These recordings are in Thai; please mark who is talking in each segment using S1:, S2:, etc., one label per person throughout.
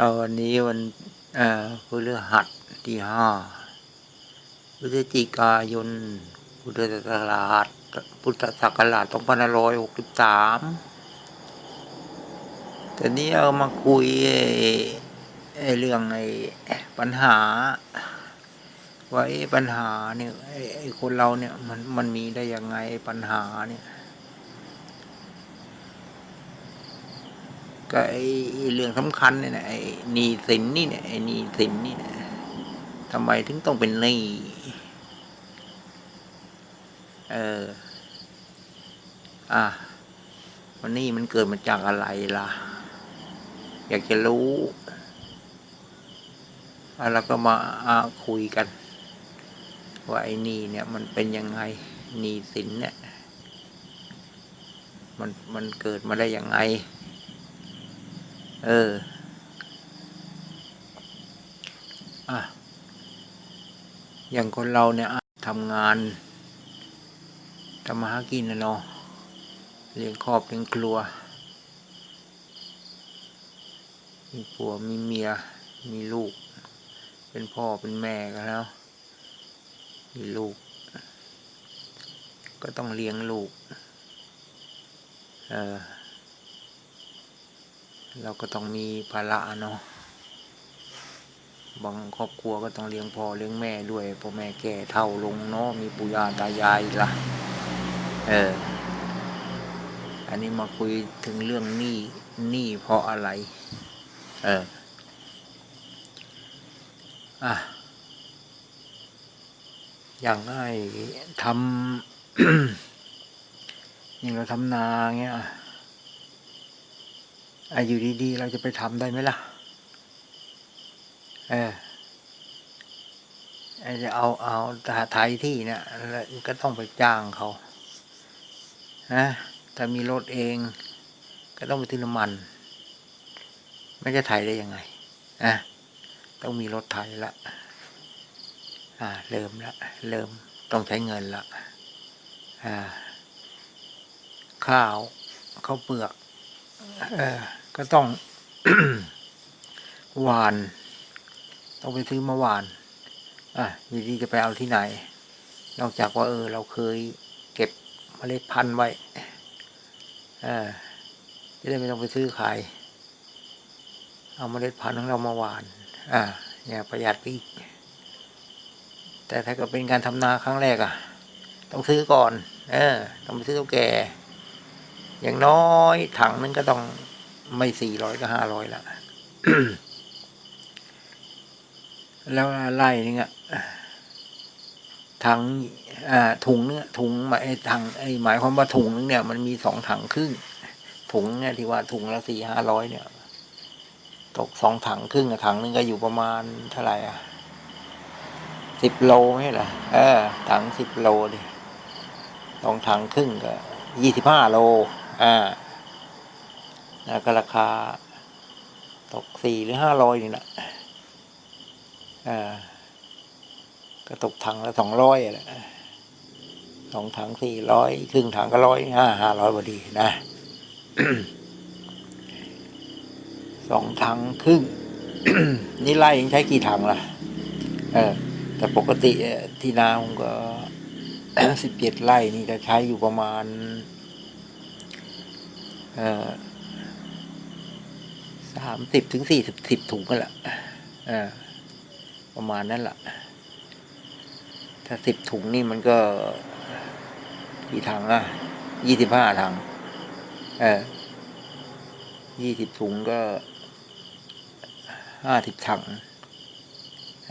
S1: เอาวันนี้วันเอ่อพฤหัสที่ห้าพฤศจิกายน พุทธศักราชพุทธศักราชสองพันร้อยหกสิบสามแต่นี้เอามาคุยไอ้ไอ้เรื่องไอ้ปัญหาไว้ปัญหาเนี่ยไอ้ไอ้คนเราเนี่ยมันมันมีได้ยังไงปัญหาเนี่ย ก็ไอ้เรื่องสำคัญเนี่ยนะไอ้หนี้สินนี่เนี่ยไอ้หนี้สินนี่เนี่ยทำไมถึงต้องเป็นหนี้เออ อะวันนี้มันเกิดมาจากอะไรล่ะ อยากจะรู้อะเราก็มาคุยกัน ว่าไอ้หนี้เนี่ย มันเป็นยังไงหนี้สินเนี่ย มันมันเกิดมาได้ยังไง เออ อะ อย่างคนเราเนี่ยทำงานทำมาหากินนะเนาะเลี้ยงครอบเลี้ยงครัว มีผัวมีเมีย มีลูก เป็นพ่อเป็นแม่กันแล้ว มีลูก ก็ต้องเลี้ยงลูก เออ เราก็ต้องมีภาระเนาะบางครอบครัวก็ต้องเลี้ยงพ่อเลี้ยงแม่ด้วยพ่อแม่แก่เท่าลงเนาะมีปู่ย่าตายายละเออ อันนี้มาคุยถึงเรื่องหนี้หนี้เพราะอะไร เอออะอย่างง่ายทำอย่างเราทำนาเงี้ย อาอยู่ดีๆ เราจะไปทำได้ไหมล่ะ เออไอ้จะเอาเอาไทยที่เนี่ยก็ต้องไปจ้างเขานะถ้ามีรถเอง ก็ต้องไปซื้อน้ำมัน ไม่จะไถได้ยังไงนะต้องมีรถไถละ อ่า เริ่มละเริ่มต้องใช้เงินละอ่า ข้าวข้าวเปลือก เออ ก็ต้องหวาน ต้องไปซื้อมาหวาน อะอยู่ดีจะไปเอาที่ไหน นอกจากว่าเออ เราเคยเก็บเมล็ดพันธุ์ไว้เออจะได้ไม่ต้องไปซื้อขาย เอาเมล็ดพันธุ์ของเรามาหวาน อ่าเนี่ยประหยัดไปอีก แต่ถ้าเกิดเป็นการทำนาครั้งแรกอะ ต้องซื้อก่อน เออ ต้องไปซื้อเท่าแก่ อย่างน้อยถังนึงก็ต้อง ไม่สี่ร้อยก็ห้าร้อยละแล้วไล่นึงอะถังอ่าถุงเนี่ยถุงหมายถังไอหมายความว่าถุงนึงเนี่ย มันมีสองถังครึ่งถุงเนี่ยที่ว่าถุงละสี่ห้าร้อยเนี่ย ตกสองถังครึ่งถังนึงก็อยู่ประมาณเท่าไหร่อะสิบโลไม่ใช่หรอเออ ถังสิบโลดิสองถังครึ่งก็ยี่สิบห้าโล อ่า แล้วก็ราคาตกสี่หรือห้าร้อยนี่แหละก็ตกถังละสองร้อยแหละสองถังสี่ร้อยครึ่งถังก็ร้อยห้าห้าร้อยพอดีนะสองถังครึ่ง นี่ไล่ยังใช้กี่ถังล่ะ เออ แต่ปกติที่นาผมก็สิบเจ็ดไร่นี่จะใช้อยู่ประมาณ เอ่อ สามสิบถึงสี่สิบสิบถุงกันแหละเออประมาณนั้นแหละถ้าสิบถุงนี่มันก็กี่ถังอะยี่สิบห้าถัง เออยี่สิบถุงก็ห้าสิบถัง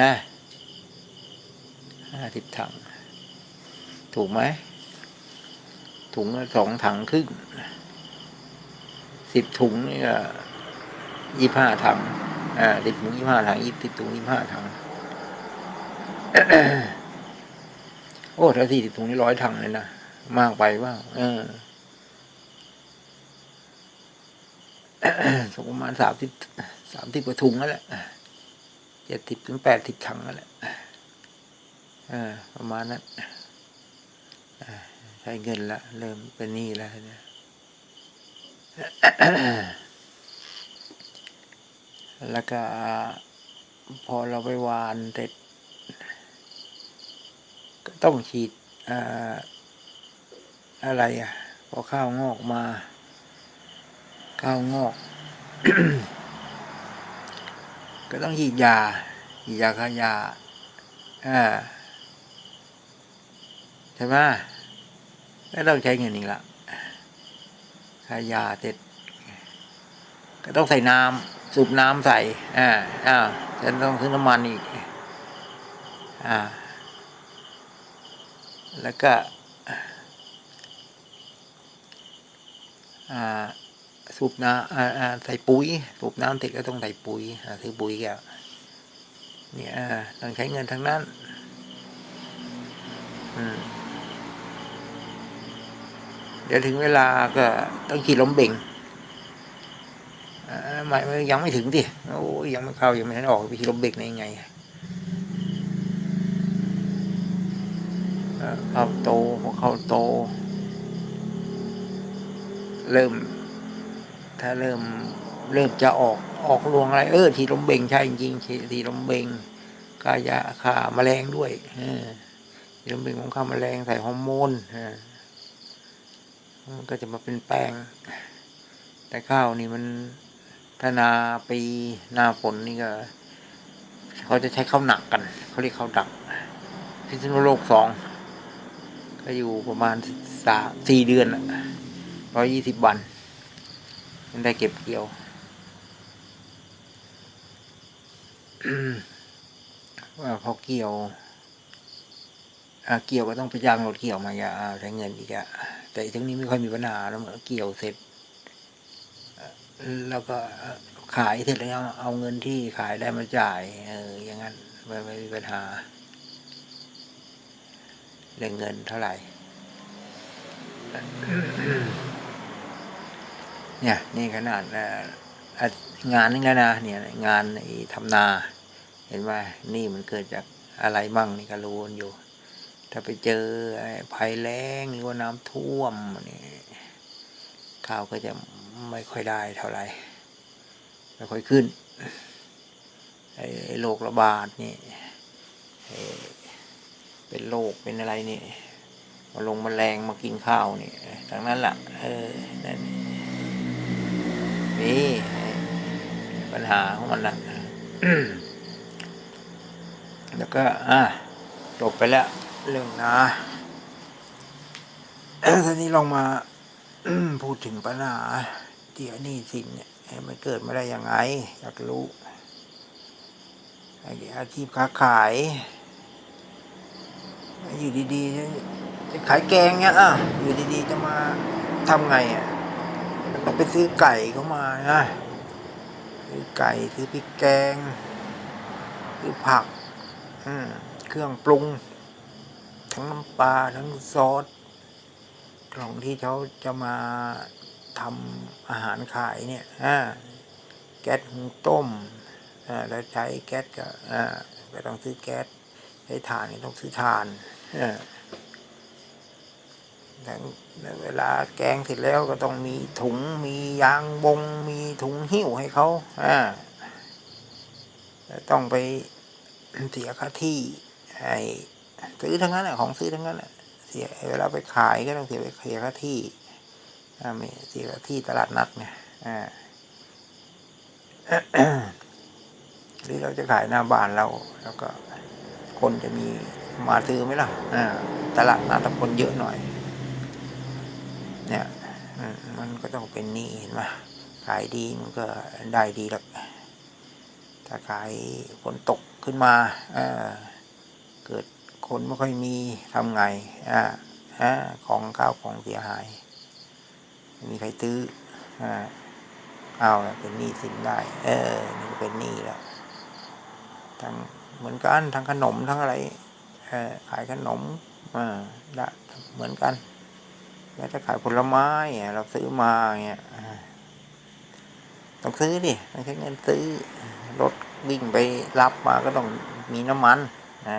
S1: นะห้าสิบถัง ถูกไหม ถุงละสองถังครึ่งสิบถุงนี่ก็ ยี่ห้าถัง อ่าสิบถุงยี่ห้าถังยี่สิบถุงยี่ห้าถัง โอ้ถ้าสี่สิบถุงนี่ร้อยถังเลยนะมากไปว่าเออสประมาณสามสิบสามสิบกว่าถุงนั่นแหละเจ็ดสิบถึงแปดสิบถังนั่นแหละประมาณนั้นใช้เงินละ เริ่มเป็นหนี้แล้วเนี่ย แล้วก็พอเราไปวานเสร็จก็ต้องฉีดอ่าอะไรอะ พอข้าวงอกมา ข้าวงอก ก็ต้องฉีดยาฉีดยาฆ่ายาอ่าใช่ไหมก็ต้องใช้เงินอีกละฆ่ายาเสร็จก็ต้องใส่น้ำ สูบน้ำใส่ อ่าอ่าฉันต้องซื้อน้ำมันอีก อ่า แล้วก็ อ่า สูบน้ำอ่าอ่าใส่ปุ๋ย สูบน้ำเสร็จก็ต้องใส่ปุ๋ยอ่าซื้อปุ๋ยแกเนี่ยต้องใช้เงินทั้งนั้น อืมเดี๋ยวถึงเวลาก็ต้องขี่ล้มเบ่ง ไม่ยังไม่ถึงดิโอ้ยยังไม่เข้ายังไม่ทันออกไปขี่ลมเบ่งได้ยังไงเข้าโตพอเข้าโต เริ่ม ถ้าเริ่มเริ่มจะออกออกรวงอะไร เออ ทีลมเบ่งใช่จริงทีทีลมเบ่งกายาฆ่าแมลงด้วยออทีลมเบ่งของฆ่าแมลงใส่ฮอร์โมนมันก็จะมาเป็นแป้งแต่ข้าวนี่มัน ถ้านาปีหน้าฝนนี่ก็ เขาจะใช้ข้าวหนักกัน เขาเรียกข้าวดักพิษณุโลกสองก็อยู่ประมาณสามสี่เดือนร้อยยี่สิบวัน มันได้เก็บเกี่ยวว่าพอเกี่ยวเกี่ยวก็ต้องไปจ้างรถเกี่ยวมาอย่าใช้เงินอีกอะแต่ทั้งนี้ไม่ค่อยมีปัญหาแล้วเมื่อเกี่ยวเสร็จ แล้วก็ขายเสร็จแล้วเอาเงินที่ขายได้มาจ่าย เออ อย่างนั้นไม่ไม่มีปัญหาเรื่องเงินเท่าไหร่ เนี่ย นี่ขนาดงานนึงแล้วนะเนี่ย งานทำนา เห็นว่านี่มันเกิดจากอะไรมั่งนี่ก็รู้นอยู่ ถ้าไปเจอภัยแล้งหรือว่าน้ำท่วมนี่ข้าวก็จะ ไม่ค่อยได้เท่าไหร่ไม่ค่อยขึ้นไอ้โรคระบาดนี่เป็นโรคเป็นอะไรนี่มาลงมาแมลงมากินข้าวนี่ทั้งนั้นแหละเออนั่นนี่ปัญหาของมันนะแล้วก็อะจบไปแล้วเรื่องนะทีนี้ลองมาพูดถึงปัญหา ที่อันนี้สิ่งเนี่ยมันเกิดมาได้ยังไง อยากรู้ไอ้อาชีพค้าขาย อยู่ดีๆจะขายแกงเนี่ยอะอยู่ดีๆจะมาทำไงอะต้องไปซื้อไก่เข้ามานะซื้อไก่ซื้อพริกแกงซื้อผักอืมเครื่องปรุง ทั้งน้ำปลาทั้งซอสของที่เขาจะมา ทำอาหารขายเนี่ยแก๊สหุงต้มอ่าแล้วใช้แก๊สก็ก็ต้องซื้อแก๊สใช้ถ่านก็ต้องซื้อถ่านอ่าแล้วเวลาแกงเสร็จแล้วก็ต้องมีถุงมียางบง มีถุงหิ้วให้เขาอ่าแล้วต้องไปเสียค่าที่ไอ้ซื้อทั้งนั้นแหละของซื้อทั้งนั้นแหละเสียเวลาไปขายก็ต้องเสียไปเสียค่าที่ อ่าไม่เสียค่ที่ตลาดนัดเนี่ยอ่าหรือเราจะขายหน้าบ้านเรา แล้วก็คนจะมีมาซื้อไหมล่ะอ่าตลาดนัดคนเยอะหน่อย เนี่ยมันก็ต้องเป็นนี้เห็นไหมขายดีมันก็ได้ดีหรอกถ้าขายฝนตกขึ้นมาเเกิดคนไม่ค่อยมีทำไงอ่าอ่าของข้าวของเสียหาย มีใครซื้ออ่าเอาเป็นหนี้สินได้ เออนี่ก็เป็นหนี้แล้วทั้งเหมือนกันทั้งขนมทั้งอะไรขายขนมอ่าได้เหมือนกัน แล้วถ้าขายผลไม้เราซื้อมาเงี้ยต้องซื้อดิต้องใช้เงินซื้อรถวิ่งไปรับมาก็ต้องมีน้ำมันอ่า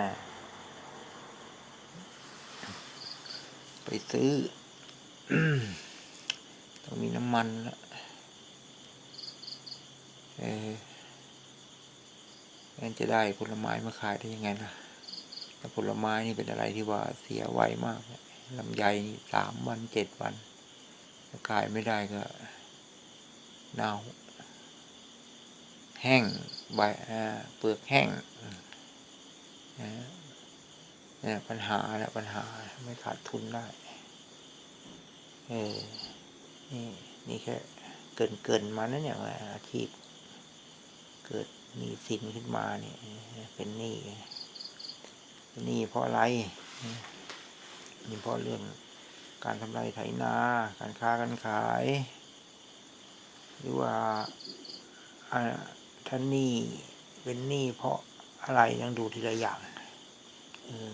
S1: ไปซื้อ ต้องมีน้ำมันละเอองั้นจะได้ผลไม้มาขายได้ยังไงล่ะแต่ผลไม้นี่เป็นอะไรที่ว่าเสียไวมากลำไยนี่สามวันเจ็ดวันถ้าขายไม่ได้ก็เน่าแห้งใบเปลือกแห้งนี่ปัญหาแหละปัญหาไม่ขาดทุนได้ เออ นี่นี่แค่เกินเกินมานั่นเนี่ยว่าอาชีพ เกิดหนี้สินขึ้นมาเนี่ยเป็นหนี้เป็นหนี้เพราะอะไรนี่เพราะเรื่องการทำไรไถนา การค้าการขาย หรือว่าอ่าถ้าหนี้เป็นหนี้เพราะอะไรยังดูทีละอย่างเออ